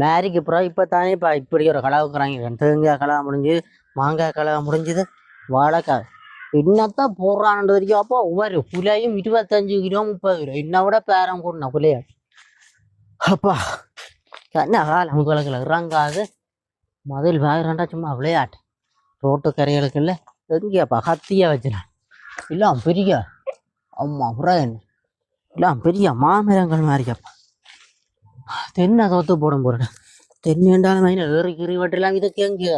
மேரிக்கு அப்புறம் இப்போ தானே இப்போ இப்படி ஒரு கலவுக்குறாங்க தேங்காய் கலவை முடிஞ்சு மாங்காய் கலவை முடிஞ்சது வாழைக்காய். என்னத்தான் போடுறான்னு வரைக்கும் அப்போ ஒவ்வொரு குலையும் இருபத்தஞ்சு கிலோ முப்பது கிலோ. என்ன விட பேரம் கூடணும் குலையா அப்பா என்ன காலம் உங்களுக்கு இறங்காது. முதல் வாங்குறாண்டா சும்மா விளையாட்டு. ரோட்டு கரைகளுக்குள்ள எங்கேயாப்பா கத்தியா வச்சிடலாம் எல்லாம் பெரிய அம்மா அப்புறம் என்ன? எல்லாம் பெரிய மாமரங்கள் மாதிரியாப்பா தென்னை தோத்து போட போறேன். தென்னேண்டாலும் மைன ஏறி கிரி வட்டெல்லாம் இதுக்கு எங்கே?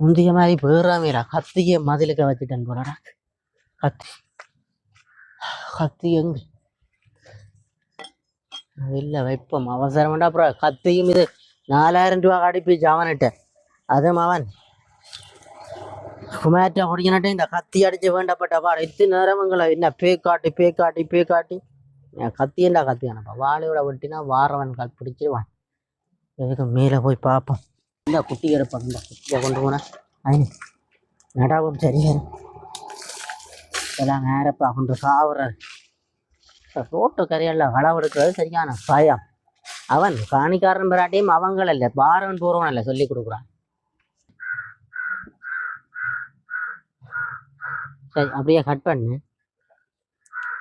முந்தைய மாதிரி பேராமேடா. கத்திய மதிலுக்க வச்சுட்டேன் போறடா கத்தி. கத்தி எங்க? இல்லை வைப்போம். அவசரம் வேண்டாம் அப்புறம் கத்தியும் இது நாலாயிரம் ரூபா அடிப்பிச்சு அவன்கிட்ட. அது அவன். குமார்ட்ட குடிக்கணட்டே இந்த கத்தி அடிச்சு வேண்டப்பட்ட பாடு. இத்தனை நேரம் என்ன பே காட்டி பே காட்டி பே காட்டி என் கத்தி கத்தி அனுப்பா வாழையோட வெட்டினா வாரவன் கால் பிடிச்சிருவான். எதுக்கு மேலே போய் பார்ப்போம் இந்த குட்டி எடுப்பாங்க இந்த குட்டியை கொண்டு போனேன் நடாவும் சரியா எல்லாம் நேரப்பா கொண்டு சாவுறாரு. ரோட்டு கரையெல்லாம் களவெடுக்கிறது சரியான பயம். அவன் காணிக்காரன் பிராட்டியும் அவங்கள இல்லை பாரவன் போறவன் இல்லை சொல்லி கொடுக்குறான். சரி அப்படியே கட் பண்ணு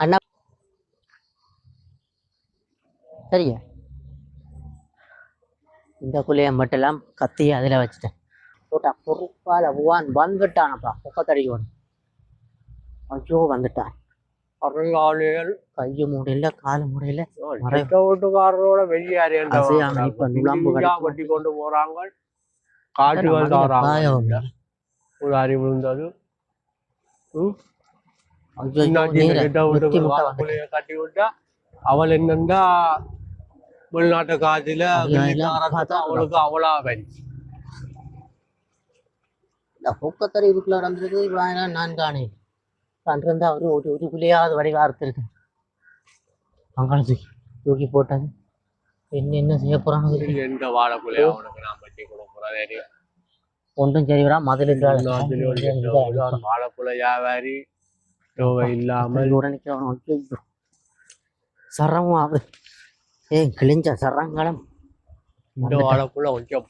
அண்ணா சரியா? இந்த குழியை மட்டும் கத்தியை அதில் வச்சுட்டேன். போட்டா பொறுப்பால் வான் வந்துட்டானப்பா முப்பத்தடிக்கு ஐயோ வந்துட்டான். அருங்காலியல். கையை முடியல காலு முடியல வீட்டுக்காரரோட வெளியாரு அசையாம இப்ப நுழம்பு கடிக்கும். கட்டி கொண்டு போறாங்க தாராங்க பாயம். ஒரு அறிவு இருந்தது. கட்டி விட்டா அவள் என்னண்டா வெளிநாட்டு பார்த்தா அவளுக்கு அவளா வரி இந்த பொக்கத்தறி இதுக்குள்ள நடந்திருக்கு இவ்வளோ நான் காணே அன்றிருந்து அவரு ஒரு ஒருக்குள்ளேயாவது வடிவா அறுத்திருக்கேன் அங்காள தூக்கி தூக்கி போட்டாங்க என்ன என்ன செய்ய போறாங்க. எந்த வாழைக்குலைய அவனுக்கு நான் பட்டி கொடுக்குறேன் ஒன்றும் சரி வரா மதில் வாழைக்குலை வியாபாரி இல்லாமல் சரமும் ஆகுது ஏ கிழிஞ்ச சரங்களும் இந்த வாழைக்குள்ள கொஞ்சம்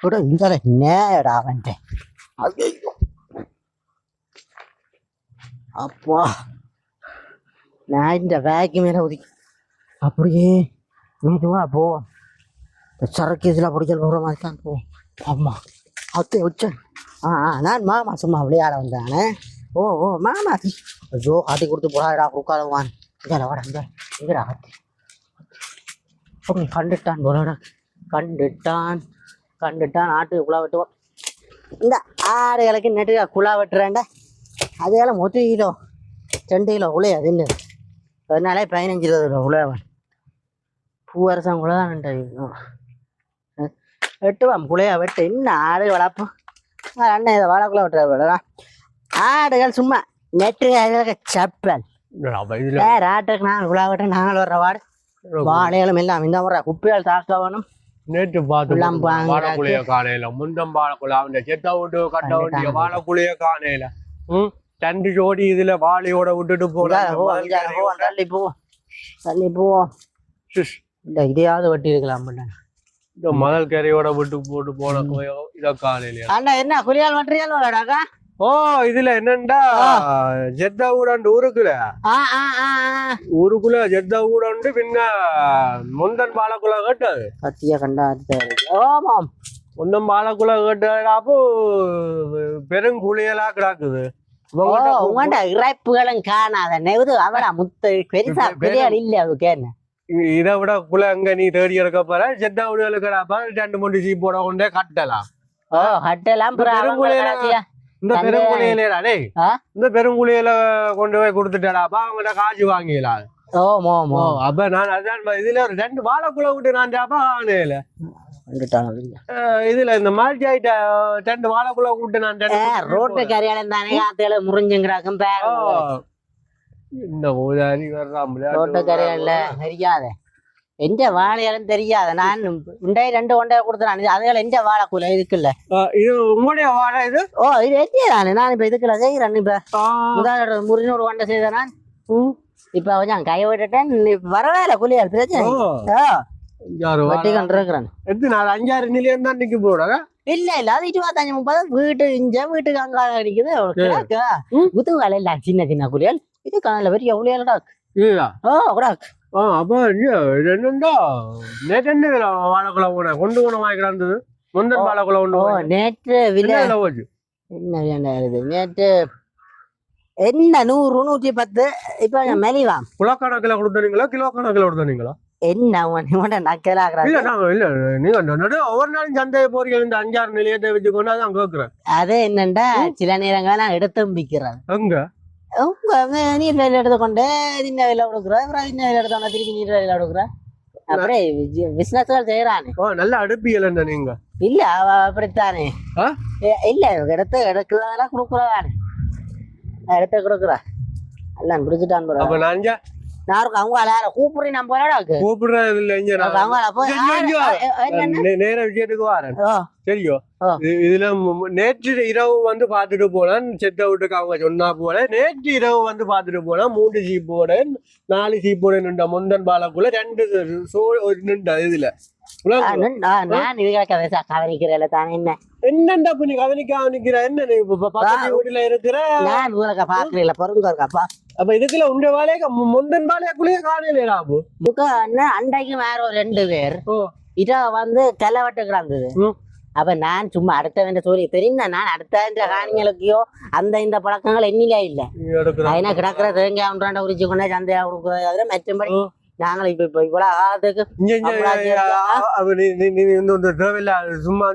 கூட இந்த நேடா அவன்ட்டு ஐயோ அப்பா. நான் இந்த வேக்கு மேல ஒதுக்கி. அப்படியே மெதுவா போ. சரக்கு இதில் பிடிக்கல போகிற மாதிரி தான் போ. ஆமா அத்தை வச்சேன் ஆ நான் மாமா சும்மா விளையாட வந்தானே. ஓ ஓ மாமா. ஐயோ காட்டி கொடுத்து போடாடா உட்காருவான் இங்கே வாடா இங்கே இங்கடா காட்டி கண்டுட்டான் போலடா கண்டுட்டான் கண்டுட்டான் ஆட்டுக்கு குழா வெட்டுவோம் இந்த ஆடுகளுக்கு நெட்டு குழா வெட்டுறேன்டா அதெல்லாம் மொத்த கிலோ ரெண்டு கிலோ உழைய அது அதனாலே பதினஞ்சு இருபது கிலோ உழையவன் பூவரசம் கூட தான் வெட்டுவான் புளையா வெட்டு இன்னும் ஆடு வளர்ப்போம் அண்ணன் இதை வாழைக்குள்ள விட்டுறா ஆடுகள் சும்மா நெட்டு செப்பல் ஆட்டுக்கு நாங்கள் நாங்கள் வர்ற வாடு. வாழைகளும் எல்லாம் இந்த முறை குப்பையால் தாக்க வேணும். நேற்று பார்த்து. வாழைக்குலைய காணையில முந்தம் வாழைக்குலை அவன் செத்த விட்டு கட்ட வேண்டிய வாழைக்குலைய காணையில ம்? ரெண்டு ஜோடி இதுல வாழையோட விட்டுட்டு இந்தால போ, இந்தால போ, போறாங்க தள்ளி போ. தள்ளி போ. இந்த இதையாவது வெட்டி இருக்கலாம் இந்த மணல் கரையோட விட்டு போட்டு போன இத காணையில அண்ணா என்ன குளியால் மற்றியால் வரடாக்கா ஓ இதுல என்னண்டா? ஜெத்தா ஊடாண்டு ஊருக்குல. ஊருக்குள்ள ஜெத்தா ஊடாண்டு பின்ன முந்தன் வாழைக்குலை கேட்டது. கத்திய கண்டா ஓமாம் முந்தன் வாழைக்குலை கேட்டது அப்போ பெருங்குளியலா கிடக்குது. இறைப்புகளும் காணாத நெவுது அவடா முத்து பெருசா பெரு- பெரிய இல்ல அவருக்கு என்ன? இதை விட குல அங்க நீ தேடி எடுக்க போற? செத்தா விடுதலுக்கடாப்பா ரெண்டு மூணு சீ போட கொண்டே கட்டலாம். ஓ இந்த பெருங்குளியல- இந்த டேய். ஆ? இந்த பெருங்குளியல கொண்டு போய் கொடுத்துட்டாடாப்பா அவங்கள்ட்ட காசு வாங்கிடலாம் ஓம் ஓம் அப்ப நான் அதான் இதுல ஒரு ரெண்டு வாழைக்குள்ள விட்டு நான் ஜாப்பா ஆனையில இதுல இந்த மாதிரி ஆயிட்ட ரெண்டு வாழைக்குள்ள விட்டு நான் ரோட்டு கரையாளம் தானே காத்துல முறிஞ்சுங்கிறாக்கும் பேர் இந்த ஊதாரி வர்றாமல ரோட்டு கரையாள தெரியாத எந்த வாழையாலும் தெரியாத. நான் உண்டை ரெண்டு ஒண்டை கொடுத்தேன். அதுகள் எந்த வாழைக்குள்ள இதுக்குல்ல? இது உங்களுடைய வாழை இது? ஓ இது எத்திய தானே. நான் இப்ப இதுக்குள்ள செய்கிறேன் இப்ப முதல் முறினூறு ஒண்டை செய்த நான். ம். இப்ப கொஞ்சம் கை விட்டுட்டேன். பரவாயில்ல குளியல் பிரச்சனை வெட்டி கொண்டிருக்கிறேன் எத்தனை நாள்? அஞ்சாறு நிலையம் தான் நிக்க போறாங்க இல்ல இல்ல. அது இருபத்தஞ்சு முப்பது. வீட்டு இஞ்ச வீட்டுக்கு அங்க அடிக்குது. கிடாக்கு. ம். குத்துகால இல்ல. சின்ன சின்ன குளியல் இது காலையில பெரிய இல்லையா ஓ குடாக் ஆ அப்ப என்னண்டா நேற்று என்ன வாழைக்குள்ள போன கொண்டு போன வாங்கி கிடந்தது. முந்தன். வாழைக்குள்ள போன நேற்று விலை. என்ன விலை போச்சு? என்ன வேண்டாம் இது நேற்று என்ன நூறு நூற்றி பத்து? இப்ப மெலிவா? கிலோ கணக்கில் கொடுத்தனீங்களா? கிலோ கணக்கில் கொடுத்தனீங்களா? என்ன உன் இவன்ட நக்கலாகிறாரு இல்ல நான் இல்ல நீங்க நடு ஒவ்வொரு நாளும் சந்தையை போறீங்க. இந்த அஞ்சாறு நிலையத்தை வச்சு கொண்டு அதான் கேட்கிறேன். அது என்னண்டா? சில நேரங்கள் நான் எடுத்தும் விற்கிறேன் எங்க? உங்க வே- நீர் வேலை எடுத்துக்கொண்டு சின்ன வேலை கொடுக்குறேன் அப்புறம் சின்ன வேலை எடுத்தோம்னா திருப்பி நீர் வேலை கொடுக்குறேன் அப்படியே பிசினஸ்கள் செய்யறானே ஓ நல்ல அடுப்பியல் என்ன நீங்க இல்ல அவ அப்படித்தானே. இல்ல எடுத்து எடுக்கிறதெல்லாம் கொடுக்குறதானே எடுத்து கொடுக்குறா. எல்லாம் குடிச்சிட்டான் போற அப்ப நான் நான் அவங்க யார கூப்பிடுறேன் போறாடா கூப்பிடுறது இல்ல இங்க நான் அவங்க போய் நேர விஷயத்துக்கு வரேன். இதுல நேற்று இரவு வந்து பாத்துட்டு போனேன் வீட்டுக்கு அவங்க சொன்னா போல. நேற்று இரவு வந்து பாத்துட்டு போனா மூன்று சீப்போட நாலு சீப்போட நின்ற. முந்தன் பாலக்குள்ள ரெண்டு சோ நின்ற இதுல. நன்- கவனிக்கிறேன் தானே என்ன? என்னண்டா இப்ப நீ கவனிக்க கவனிக்கிற என்ன நீ இப்ப பக்கத்து வீட்டுல இருக்கிற? நான் ஊரக்க பாக்குறீங்களா பொருங்க இருக்காப்பா அப்ப இதுக்குள்ள உண்ட வேலைய முந்தன் பாலையாக்குள்ளேயே காணையில ஆபு அண்ணன் அண்டைக்கு வேற ஒரு ரெண்டு பேர். இத வந்து கிளவட்டு கிடந்தது. அப்ப நான் சும்மா அடுத்த சொல்லி தெரியும் நான் அடுத்த காணிகளுக்கையோ அந்த இந்த பழக்கங்கள் என்னிலே இல்ல. அதனா கிடக்குற தேங்காய் ஒன்றாண்ட உரிச்சு கொண்டே சந்தையா கொடுக்குறது அதுல மற்றபடி ஓ. நாங்கள் இப்ப இப்ப இவ்வளவு காலத்துக்கு அப்ப சும்மா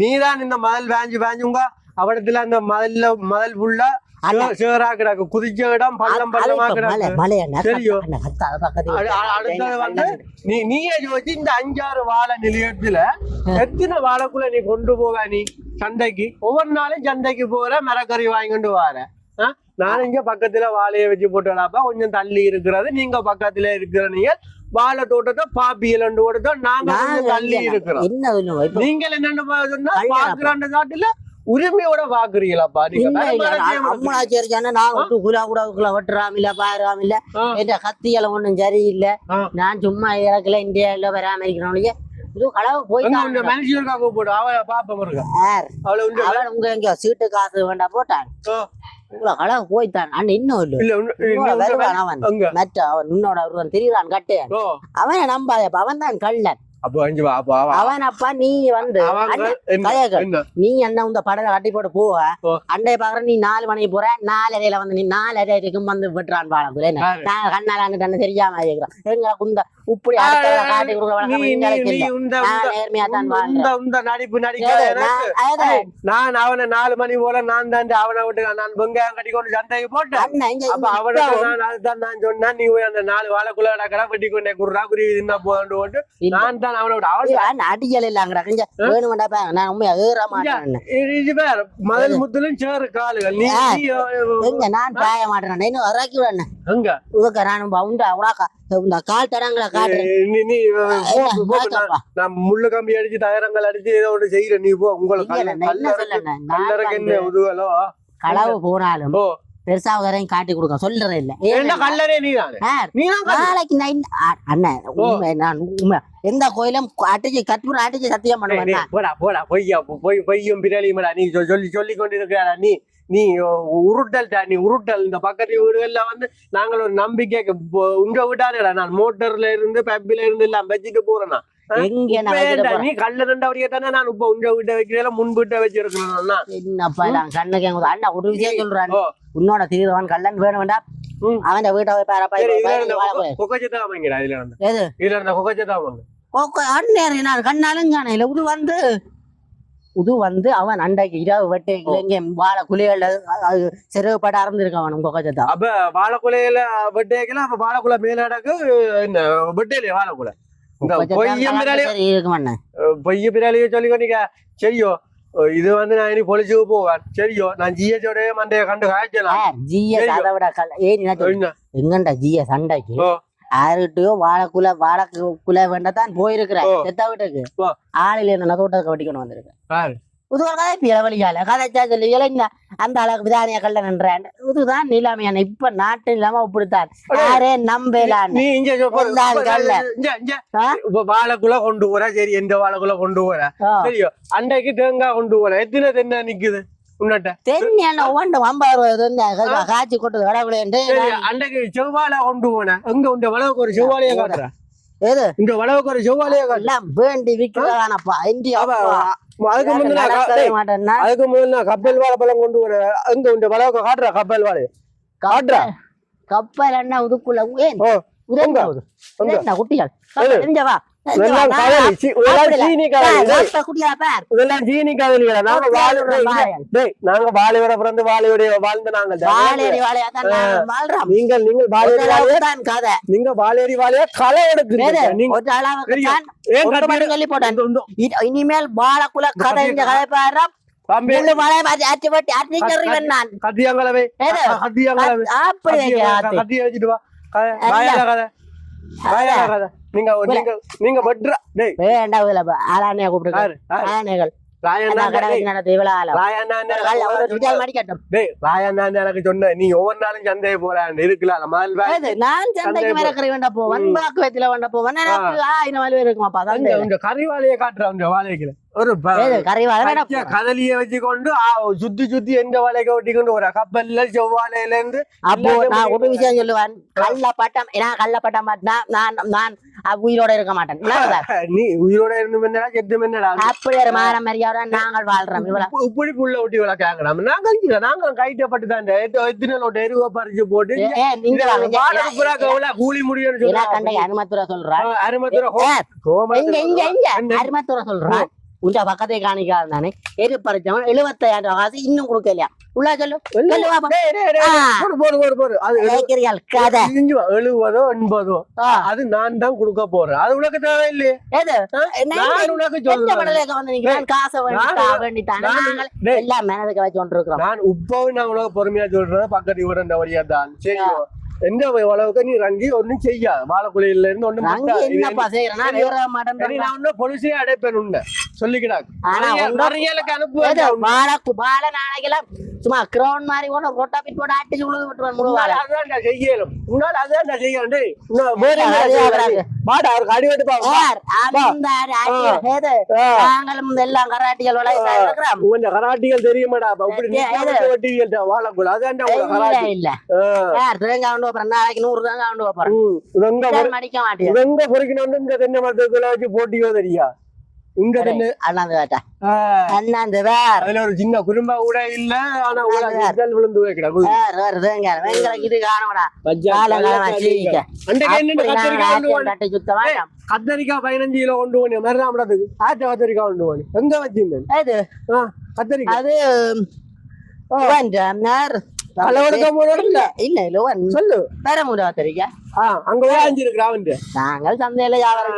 நீதான் இந்த மதல் வேஞ்சு வேஞ்சுங்க அவடத்துல அந்த மதல்ல மதல் ஃபுல்லா சேரா கிடக்கு குதிச்ச இடம் பள்ளம் பள்ளமா அடுத்தது வந்து நீ நீயே யோசிச்சு இந்த அஞ்சாறு வாழை நிலையத்துல எத்தனை வாழைக்குள்ள நீ கொண்டு போவ நீ சந்தைக்கு ஒவ்வொரு நாளும் சந்தைக்கு போற மரக்கறி வாங்கிட்டு வர ஆ? நான் இங்க பக்கத்துல வாழையை வச்சு போட்டலாப்பா கொஞ்சம் தள்ளி இருக்கிறது நீங்க பக்கத்துல இருக்கிற நீங்க வாழை தோட்டத்தை பாப்பியல் கொடுத்தோம் நாங்க நாங்க தள்ளி இருக்கிறோம். நீங்கள் என்னன்னு. பாக்குறாண்ட நாட்டுல உரிமையோட பாக்குறீங்களாப்பா. நீங்க நான் விட்டு குலா கூட குலா வெட்டுறாம இல்ல பாருறாம இல்ல. ஆ. என்ற கத்தியெல்லாம் ஒண்ணும் சரியில்லை. நான் சும்மா இறக்கல இந்தியாவில பராமரிக்கிறவனுக்கு உங்க எங்க சீட்டு காசு வேண்டாம் போட்டான் இவ்வளவு களவு போய்த்தான் இன்னும் இல்ல. வருவான் அவன். மற்ற அவன் உன்னோட ஒருவன் திரிவான் கட்டு. அவனை நம்பாதப்ப அவன் தான் கள்ளன். அப்போ அஞ்சு அவன் அப்பா நீ வந்து அண்ணன், நீ என்ன இந்த படத்தை கட்டி போட்டு போவ. அண்டைய பாக்குற நீ நாலு மணிக்கு போற நாலரையில வந்து நீ நாலரை வரைக்கும் வந்து விட்டுறான் பாடம்? நான் கண்ணால தண்ணி தெரியாம இருக்கிறோம் காட்டி எங்களுக்கு இல்ல நீ உந்த- நான் உந்த- உந்த- உந்த- உந்த அவனை நாலு மணி போல நான் தான் அவனை விட்டு நான் வெங்காயம் கட்டி கொண்டு சந்தைக்கு போட்டேன். அண்ணன் இப்ப நான் அதுதான் நான் சொன்னேன். நீ அந்த நாலு வாழைக்குள்ள நடக்கிறா வெட்டி கொண்டே குடுறா குருவி தின்னா இல்ல. நான் தான் அவனோட அவன் நான் அடிக்கல இல்லங்கிற உண்மையா ஏற மாட்டேன் இது- வேற முதல் சேரு காலுகள். நீ எங்க நான் பாய மாட்டேன் இன்னும் இறக்கி இதுக்கு நான் உண்டா இந்த கால் தடங்களை காட்டுறேன். நீ நான் முள்ளு கம்பி அடிச்சு தகரங்கள் அடிச்சு ஏதோ ஒன்று செய்யற நீ போ உங்களை இல்ல, கல்ல- நான் என்ன கல்லறைக்கு சொல்லணும் நான் கல்லறைக்கு வந்து என்ன உதுவலோ? களவு போனாலும் ஓ பெருசா வரையும் காட்டி கொடுக்க சொல்றேன் இல்ல. நாளைக்கு அ- அண்ணன் உண்மை நான் உண்மை. எந்த கோயிலும் அடிச்சு கற்பூரம் அடிச்சு சத்தியம் டேய், போடா போடா பொய்யா பொய் பொய்யும் பிராலியும்டா நீ சொல்லி சொல்லி கொண்டிருக்கிறாரா நீ நீ உருட்டல்டா நீ உருட்டல். இந்த பக்கத்து வீடுகள்ல வந்து நாங்கள் ஒரு நம்பிக்கை உங்க வீட்டாருடா நான் மோட்டர்ல இருந்து பப்பில இருந்து எல்லாம் வச்சுட்டு போறேனா எங்க. நீ கல்ல ரெண்டு அப்படியே தானே நான் இப்ப உங்க வீட்டை வைக்கிறேன் முன் வீட்டை வச்சிருக்கிறேன் என்னப்பா நான் கண்ணுக்கு எங்க அண்ணா விஷயம் சொல்றான். உன்னோட தீர்வான் கல்லன் வேணும் வேண்டாம். அவன் வீட்டை போய் பாரப்பா வாழ. கொக்கச்சத்தா வாங்கிடா இதுல இருந்த. எது? இதுல இருந்த கொக்கச்சத்தா வாங்க. ஓகே அண்ணன் நான் கண்ணாலும் காணையில இது வந்து இது வந்து அவன் அண்டைக்கு இரவு வெட்டு இங்க வாழ அது சிறுபட அறந்திருக்கான் அவன் கொக்கச்சத்தா. அப்ப வாழைக்குலையில வெட்டேக்கலாம் அப்ப வாழைக்குலை மேலாடக்கு என்ன வெட்டையிலே வாழைக்குலை? இந்த பொய்யும் பிராலி பொய்ய பிராலிய சொல்லி கொண்டிக்க சரியோ இது வந்து நான் இனி பொலிச்சுக்கு போவேன். சரியோ. நான் ஜிஹெச்சோட மண்டைய கண்டு காய்ச்சலாம். ஜிஎஸ். அதை விட கல் ஏன்? எங்கண்டா ஜிஎஸ் சண்டைக்கு? ஓ. யாருகிட்டயோ வேண்டத்தான் போயிருக்கிறேன். செத்த வீட்டுக்கு. ஆளில என்ன தோட்டத்தை வெட்டிக்கொண்டு வந்திருக்கேன். புதுவர் கதை பிளவழியால கதைச்சா சொல்லுவீங்கள இந்த அந்த அளவுக்கு விதானிய கல்ல நின்றான். இதுதான் நிலைமையான. இப்ப நாட்டு நிலைமை இப்படித்தான் யாரே நம்பலான்னு நீ இங்க சொ- போ- எல்லா போ- கல்ல. இங்க இங்க ஆ? இப்ப வாழைக்குள்ள கொண்டு போற சரி எந்த வாழைக்குள்ள கொண்டு போற. சரியோ அண்டைக்கு தேங்காய் கொண்டு போற. எத்தனை தென்னை நிக்குது தென்னி ஒவ்வொன்று ஐம்பது காய்ச்சி கொட்டது கடவுளேன்ட்டு அண்டைக்கு செவ்வாழை கொண்டு போன. எங்க உண்ட வளவுக்கு ஒரு செவ்வாழைய காட்டுற? எது? இந்த வளவுக்கு ஒரு செவ்வாழைய காட்டுற. எல்லாம் வேண்டி விற்கிறதானப்பா. இந்தியா அதுக்கு மாட்டேன்னா? அதுக்கு நான் கப்பல் வாழைப்பழம் கொண்டு வர எங்க உண்ட வளவுக்கு காட்டுற கப்பல் வாழை. காட்டுறா. கப்பல் என்ன உதுக்குள்ள ஏன் உதங்க குட்டிகள். எது? இதெல்லாம் கதலி இதெல்லாம் பார், கதலி. இதெல்லாம் சீனி கதலிகளா நாங்க. டேய் நாங்க வாழையோட பிறந்து வாழையோட வாழ்ந்த தான் நாங்கள் நீங்கள் கதை. நீங்க களை வேறு, எடுக்குறீங்க நீங்க இனிமேல் வாழைக்குள்ள கதை இந்த கதை பாரு கத்தியாங்களவே? கத்தியாங்களவே கத்திய வச்சுட்டு வா. கதை கதை நீங்க நீங்க நீங்க வெட்ற டேய். வேண்டாம் கூப்பிட்டு யாரு? யாரு? ஆளானைகள் எனக்கு சொன்ன நீ ஒவ்வொரு நாளும் சந்தையை போறான் ஏது, நான் சந்தைக்கு சந்தை மிரக்கறி வேண்ட போவன் வாக்கு வெத்தில வேண்ட போவன் எனக்கு ஆயிரம் வேலை இருக்குமாப்பா இந்த கறிவாளைய காட்டுற அந்த வாழைக்குல. ஒரு கதலிய வச்சுக்கொண்டு சுத்தி சுத்தி எந்த வாழைக்க ஒட்டிக்கொண்டு ஒரு கப்பல்ல செவ்வாழையில இருந்து அப்போ நான் ஒரு பண்ணிட்டு விஷயம் சொல்லுவேன். கள்ள பட்டம் நான் கள்ள பட்டம் மாட்டேன் நான் நான் அஹ் உயிரோட இருக்க மாட்டேன்? நீ உயிரோட இருந்து என்னடா செத்து என்னடா அப்படி ஒரு மாரம்பரியோட நாங்கள் வாழ்றோம். இவ்வளவு இப்படி புள்ள ஒட்டி விளக்காங்கடாம நாங்க இங்க நாங்க கைட்டப்பட்டு தான் எத்தனை லோட்ட எருவ பறிச்சு போட்டு நீங்க கூலி முடியும்னு சொல்றாங்க அனுமத்துறை சொல்றேன் அருமத்துற இங்க இங்க இங்க. அருமத்துறை சொல்றேன் உங்க பக்கத்தை காணிக்காது நானே எரு பறிச்சவன் எழுபத்தாயிரம் காசு இன்னும் கொடுக்கலையா? உள்ள சொல்லு. எழுபதோ எண்பதோ. அது நான் தான் கொடுக்க போறேன். அது உனக்கு தேவையில்லையே? நான் உனக்கு சொல்றேன். காசை. எல்லாம் மேனதுக்கு வச்சு கொண்டிருக்கிறோம். நான் இப்பவும் நான் உனக்கு பொறுமையா சொல்றேன். பக்கத்து இந்த வழியா தான். செய்யும் எந்த அளவுக்கு நீ ரங்கி ஒண்ணும் செய்யாது வாழைக்குழியில இருந்து ஒண்ணும் அங்க பண்ணாது. இது என்னப்பா செய்யறேன்? நான் வேற இனி மாட்டேன் நான் ஒன்னும் பொலிசே அடைப்பேன் உன்னை. சொல்லிக்கிடா ஆனா நிறையலுக்கு அனுப்புவேன் ஏதோ வாழை வாழை நாளைக்கெல்லாம் சும்மா கிரௌண்ட் மாதிரி கூட ரொட்டா பிட் போட்டு அடிச்சு உழுது விட்டுருவேன் முழு வாழை உன்னால அதான் நான் செய்யலும் உன்னால அதான் செய்யணும். டேய்? வாடா அவருக்கு அடி வெட்டுப்பா வா. யார்? அந்த ஆட்சிகள் ஏது? ஆ. நாங்களும் எல்லாம் கராட்டிகள் விளையாட இருக்கிறோம். உங்க கராட்டிகள் தெரியுமாடா? அப்ப இப்படி ஏ, நிக்காம ஏது? வெட்டிகள் வாழக்கூடாது அதான் உங்க இல்ல கராட்டி. இல்ல. ஆ. யார் தேங்காய் கொண்டு போறேன். நாளைக்கு நூறு தேங்காய் கொண்டு போறேன். ம். இவங்க பொறு- மடிக்க மாட்டேன் இவங்க பொறுக்கணும் இந்த தென்னை மரத்துக்குள்ள வச்சு போட்டியோ தெரியா? இந்த தென்னை அண்ணாந்து வேற அதுல ஒரு சின்ன குறும்பா கூட இல்ல ஆனா. இதழ் விழுந்து வைக்கடா வேற வேற தேங்காய் வெங்கல இது காணவடா காலங்காலமா சீவிக்க அன்றைக்கு என்ன கத்திரிக்காய் கொண்டு பதினஞ்சு கிலோ கொண்டு போனேன். ஆச்ச கொண்டு போனேன். எங்க வச்சிருந்தேன்? அது கத்தரிக்காய். அது வேண்டாம் நாங்கள் சந்தையில வியாபாரம்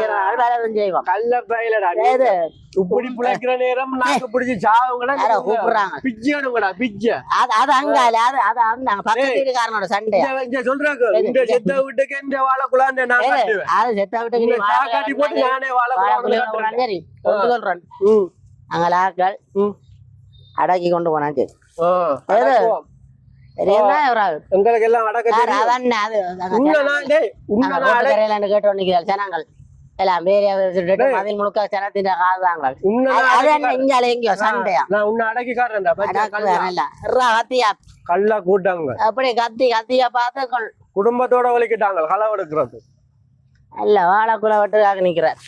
செய்வோம். கல்ல பயிலடா ஏது? இப்படி பிழைக்கிற நேரம் நாக்கு பிடிச்சி சாவுங்கடா யாரோ கூப்பிடுறாங்க. பிச்சை எடுங்கடா பிச்சை. அது அது அங்கால அது அது நாங்க பக்கத்து வீட்டுக்காரனோட சண்டை. சொல்றாங்க? இந்த செத்த வீட்டுக்கு இந்த நான் அது செத்த போட்டு நானே சரி சொல்றேன். அங்கே அடக்கி கொண்டு போனா எங்களுக்கு எல்லாம் அடக்க ஜனங்கள். வேற. மதில் முழுக்க ஜனத்தின் அது என்ன இங்கால எங்கேயோ சண்டையா? நான் உன்னை அடக்கி காட்டுறேன்டா. கல்லா. கூட்டாங்க. அப்படி கத்தி கத்தியா பார்த்து குடும்பத்தோட வலிக்கிட்டாங்க களை எடுக்கிறது இல்ல வாழைக்குள்ள வெட்டுக்காக நிக்கிறார்.